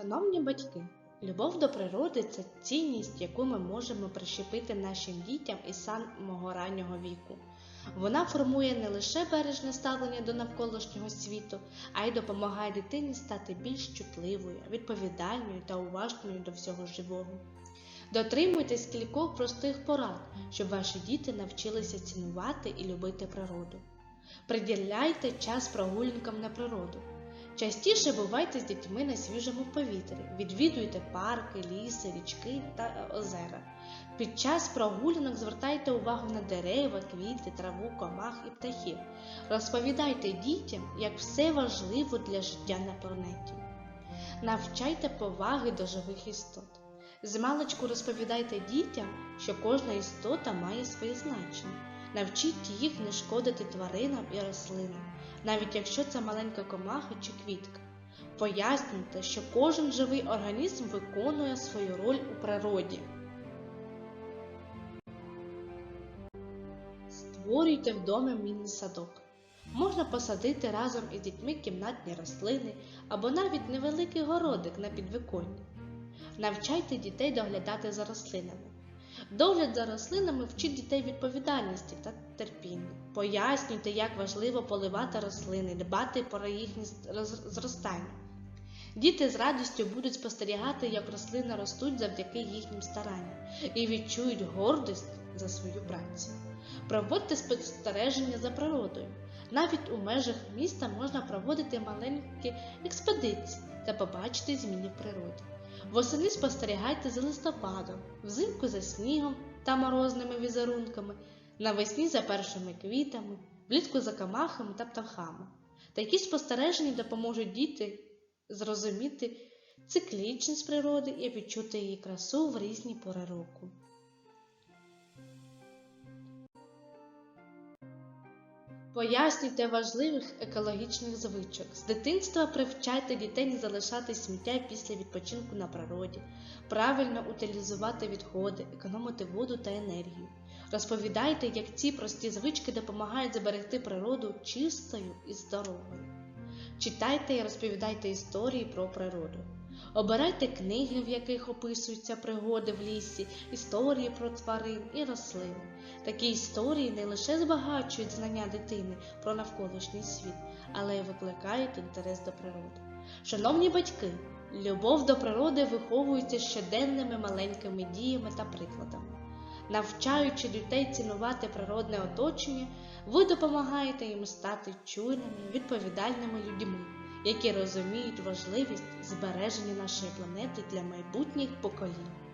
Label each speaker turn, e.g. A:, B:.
A: Шановні батьки, любов до природи це цінність, яку ми можемо прищепити нашим дітям із самого раннього віку. Вона формує не лише бережне ставлення до навколишнього світу, а й допомагає дитині стати більш чутливою, відповідальною та уважною до всього живого. Дотримуйтесь кількох простих порад, щоб ваші діти навчилися цінувати і любити природу. Приділяйте час прогулянкам на природу. Частіше бувайте з дітьми на свіжому повітрі, відвідуйте парки, ліси, річки та озера. Під час прогулянок звертайте увагу на дерева, квіти, траву, комах і птахів. Розповідайте дітям, як все важливо для життя на планеті. Навчайте поваги до живих істот. Змалечку розповідайте дітям, що кожна істота має своє значення. Навчіть їх не шкодити тваринам і рослинам, навіть якщо це маленька комаха чи квітка. Пояснюйте, що кожен живий організм виконує свою роль у природі. Створюйте вдома міні-садок. Можна посадити разом із дітьми кімнатні рослини або навіть невеликий городик на підвиконні. Навчайте дітей доглядати за рослинами. Догляд за рослинами вчить дітей відповідальності та терпіння. Пояснюйте, як важливо поливати рослини, дбати про їхнє зростання. Діти з радістю будуть спостерігати, як рослини ростуть завдяки їхнім старанням і відчують гордість за свою працю. Проводьте спостереження за природою. Навіть у межах міста можна проводити маленькі експедиції та побачити зміни в природі. Восени спостерігайте за листопадом, взимку за снігом та морозними візерунками, навесні за першими квітами, влітку за камахами та птахами. Такі спостереження допоможуть діти зрозуміти циклічність природи і відчути її красу в різні пори року. Пояснюйте важливих екологічних звичок. З дитинства привчайте дітей не залишати сміття після відпочинку на природі, правильно утилізувати відходи, економити воду та енергію. Розповідайте, як ці прості звички допомагають зберегти природу чистою і здоровою. Читайте і розповідайте історії про природу. Обирайте книги, в яких описуються пригоди в лісі, історії про тварин і рослин. Такі історії не лише збагачують знання дитини про навколишній світ, але й викликають інтерес до природи. Шановні батьки, любов до природи виховується щоденними маленькими діями та прикладами. Навчаючи дітей цінувати природне оточення, ви допомагаєте їм стати чуйними, відповідальними людьми, які розуміють важливість збереження нашої планети для майбутніх поколінь.